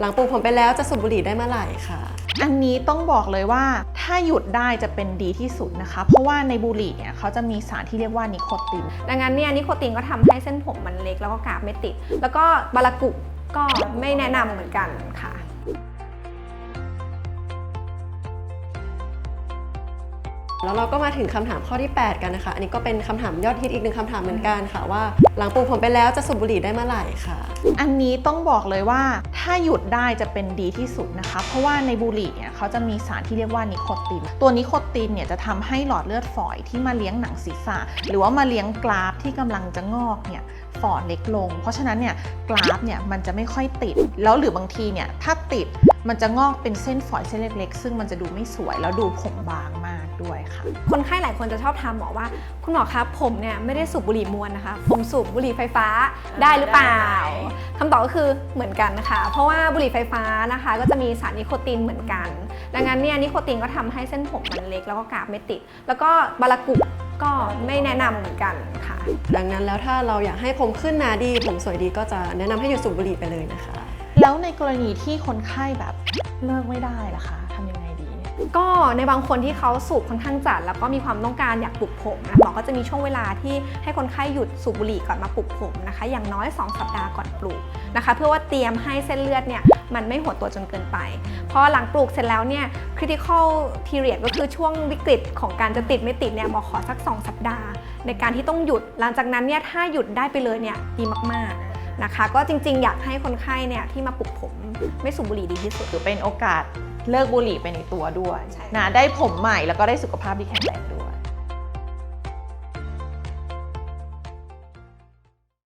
หลังปลูกผมไปแล้วจะสูบบุหรี่ได้เมื่อไหร่ค่ะอันนี้ต้องบอกเลยว่าถ้าหยุดได้จะเป็นดีที่สุดนะคะ เพราะว่าในบุหรี่เนี่ยเขาจะมีสารที่เรียกว่านิโคติน ดังนั้นเนี่ยนิโคตินก็ทำให้เส้นผมมันเล็กแล้วก็กราบไม่ติด แล้วก็บารากุก็ไม่แนะนำเหมือนกันค่ะ แล้วเราก็มาถึงคำถามข้อที่ 8 กันนะคะ อันนี้ก็เป็นคำถามยอดฮิตอีกหนึ่งคำถามเหมือนกันค่ะว่า หลังปลูกผมไปแล้วจะสูบบุหรี่ได้เมื่อไหร่ค่ะ อันนี้ต้องบอกเลยว่าถ้าหยุดได้จะเป็นดีที่สุดนะคะ เพราะว่าในบุหรี่เนี่ยเขาจะมีสารที่เรียกว่านิโคติน ตัวนิโคตินเนี่ยจะทำให้หลอดเลือดฝอยที่มาเลี้ยงหนังศีรษะ หรือว่ามาเลี้ยงกราฟที่กำลังจะงอกเนี่ยฝ่อเล็กลง เพราะฉะนั้นเนี่ยกราฟเนี่ยมันจะไม่ค่อยติด แล้วหรือบางทีเนี่ยถ้าติดมันจะงอกเป็นเส้นฝอยเส้นเล็กๆ ซึ่งมันจะดูไม่สวยแล้วดูผมบาง ด้วยค่ะ คนไข้หลายคนจะชอบถามหมอว่า คุณหมอครับผมเนี่ยไม่ได้สูบบุหรี่มวนนะคะ ผมสูบบุหรี่ไฟฟ้าได้หรือเปล่าคำตอบก็คือเหมือนกันนะคะ เพราะว่าบุหรี่ไฟฟ้านะคะ ก็จะมีสารนิโคตินเหมือนกัน ดังนั้นเนี่ยนิโคตินก็ทำให้เส้นผมมันเล็กแล้วก็กราบไม่ติด แล้วก็บารากุก็ไม่แนะนำเหมือนกันค่ะ ดังนั้นแล้วถ้าเราอยากให้ผมขึ้นหนาดี ผมสวยดีก็จะแนะนำให้หยุดสูบบุหรี่ไปเลยนะคะ แล้วในกรณีที่คนไข้แบบเลิกไม่ได้ล่ะคะทำยังไงดีเนี่ย ก็ในบางคนที่เขาสูบค่อนข้างจัด แล้วก็มีความต้องการอยากปลุกผมนะหมอก็จะมีช่วงเวลาที่ให้คนไข้หยุดสูบบุหรี่ก่อนมาปลุกผมนะคะ อย่างน้อย 2 สัปดาห์ก่อนปลูกนะคะ เพื่อว่าเตรียมให้เส้นเลือดเนี่ยมันไม่หดตัวจนเกินไป พอหลังปลูกเสร็จแล้วเนี่ย critical period ก็คือช่วงวิกฤตของการจะติดไม่ติดเนี่ยหมอขอสัก 2 สัปดาห์ ในการที่ต้องหยุดหลังจากนั้นเนี่ยถ้าหยุดได้ไปเลยเนี่ยดีมากๆนะคะก็จริงๆ อยากให้คนไข้เนี่ยที่มาปลุกผมไม่สูบบุหรี่ดีที่สุดถือเป็นโอกาส เลิกบุหรี่ไปในตัวด้วยใช่นะได้ผมใหม่แล้วก็ได้สุขภาพที่แข็งแรงด้วย